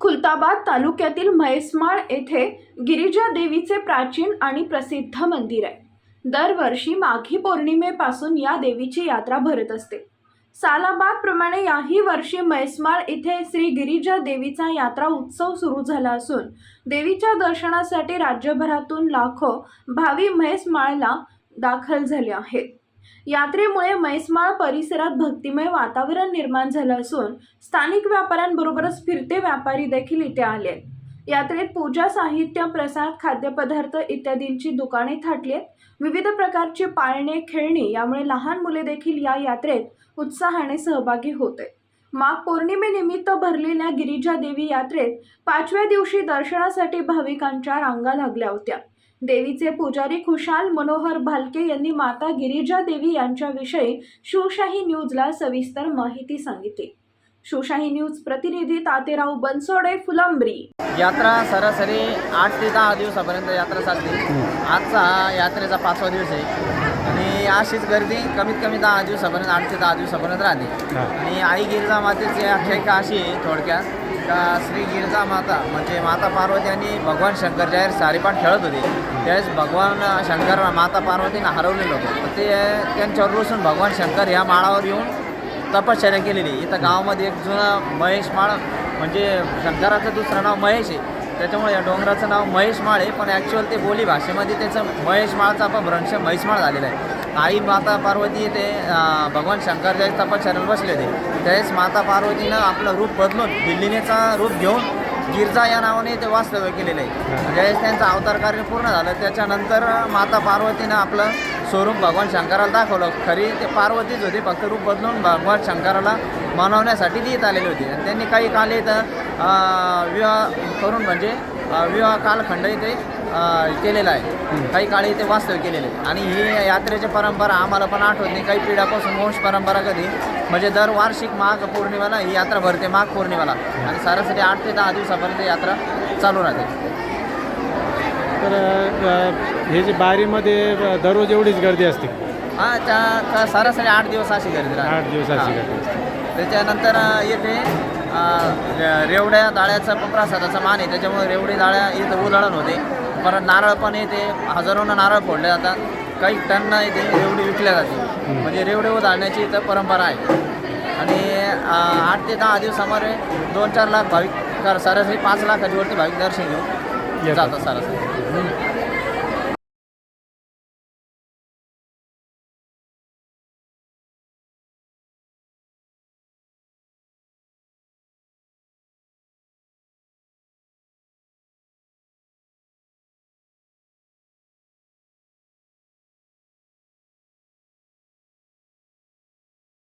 खुलताबाद तालुक्यातील म्हैसमाळ येथे गिरिजा देवीचे प्राचीन आणि प्रसिद्ध मंदिर आहे. दरवर्षी माघी पौर्णिमेपासून या देवीची यात्रा भरत असते. सालाबादप्रमाणे याही वर्षी म्हैसमाळ इथे श्री गिरिजा देवीचा यात्रा उत्सव सुरू झाला असून देवीच्या दर्शनासाठी राज्यभरातून लाखो भावी म्हैसमाळला दाखल झाले आहेत. यात्रेमुळे म्हैसमाळ परिसरात भक्तिमय वातावरण निर्माण झालं असून स्थानिक व्यापाऱ्यांबरोबरच फिरते व्यापारी देखील इथे आले. यात्रेत पूजा साहित्य प्रसाद खाद्यपदार्थ इत्यादींची दुकाने थाटली विविध प्रकारची पाळणे खेळणी यामुळे लहान मुले देखील या यात्रेत उत्साहाने सहभागी होते. माघ पौर्णिमेनिमित्त भरलेल्या गिरिजा देवी यात्रेत पाचव्या दिवशी दर्शनासाठी भाविकांच्या रांगा लागल्या होत्या. देवीचे पुजारी खुशाल मनोहर भालके यांनी माता गिरिजा देवी यांच्याविषयी शिवशाही न्यूजला सविस्तर माहिती सांगितली. शिवशाही न्यूज प्रतिनिधी तातेराव बनसोडे फुलंब्री. यात्रा सरासरी आठ ते दहा दिवसापर्यंत यात्रा चालते. आजचा हा यात्रेचा पाचवा दिवस आहे. आणि अशीच गर्दी कमीत कमी दहा दिवसापर्यंत आठ ते दहा दिवसापर्यंत राहते. आणि आई गिरिजा मातेची आख्यायिका अशी आहे थोडक्यात. का श्री गिरजा माता म्हणजे माता पार्वती आणि भगवान शंकर ज्यावेळेस सारीपाठ खेळत होते त्यावेळेस भगवान शंकर माता पार्वतीनं हरवलेलं होतं. तर ते त्यांच्यावर रुसून भगवान शंकर ह्या माळावर येऊन तपश्चर्या केलेली. इथं गावामध्ये एक जुना महेश माळ म्हणजे शंकराचं दुसरं नाव महेश आहे. त्याच्यामुळे या डोंगराचं नाव महेश माळ आहे पण ॲक्च्युअल ते बोली भाषेमध्ये त्याचं महेश माळचा अपभ्रंश महेशमाळ झालेला आहे. आई माता पार्वती ते भगवान शंकर ज्यावेळेस बसले होते. त्यावेळेस माता पार्वतीनं आपलं रूप बदलून बिल्लिनेचा रूप घेऊन गिरजा या नावाने ते वास्तव्य केलेलं आहे. ज्यावेळेस त्यांचं अवतार कार्य पूर्ण झालं त्याच्यानंतर माता पार्वतीनं आपलं स्वरूप भगवान शंकराला दाखवलं. खरी ते पार्वतीच होती फक्त रूप बदलून भगवान शंकराला मनवण्यासाठी देत आलेले होते. त्यांनी काही काल तर विवाह करून म्हणजे विवाह कालखंड इथे केलेला आहे. काही काळी इथे वास्तव्य केलेले आहे. आणि ही यात्रेची परंपरा आम्हाला पण आठवत नाही. काही पिढ्यापासून वंश परंपरा कधी म्हणजे दर वार्षिक माघ पौर्णिमेला ही यात्रा भरते माघ पौर्णिमेला. आणि सरासरी आठ ते दहा दिवसापर्यंत यात्रा चालू राहते. तर हे जे बारीमध्ये दररोज एवढीच गर्दी असते? हा त्या सरासरी आठ दिवस अशी गर्दी राहते. आठ दिवसाची हा. गर्दी असते. त्याच्यानंतर येथे रेवड्या डाळ्याचा पण प्रसादाचा मान आहे त्याच्यामुळे रेवडी डाळ्या इथं उधळण होते. परत नारळ पण येते हजारोनं नारळ फोडले जातात. काही टन इथे रेवडी विकल्या जाते. म्हणजे रेवडे उधळण्याची इथं परंपरा आहे. आणि आठ ते दहा दिवसामध्ये दोन चार लाख भाविक कर- सरासरी पाच लाखाच्या वरती भाविक दर्शन घेऊन. जातात सरासरी.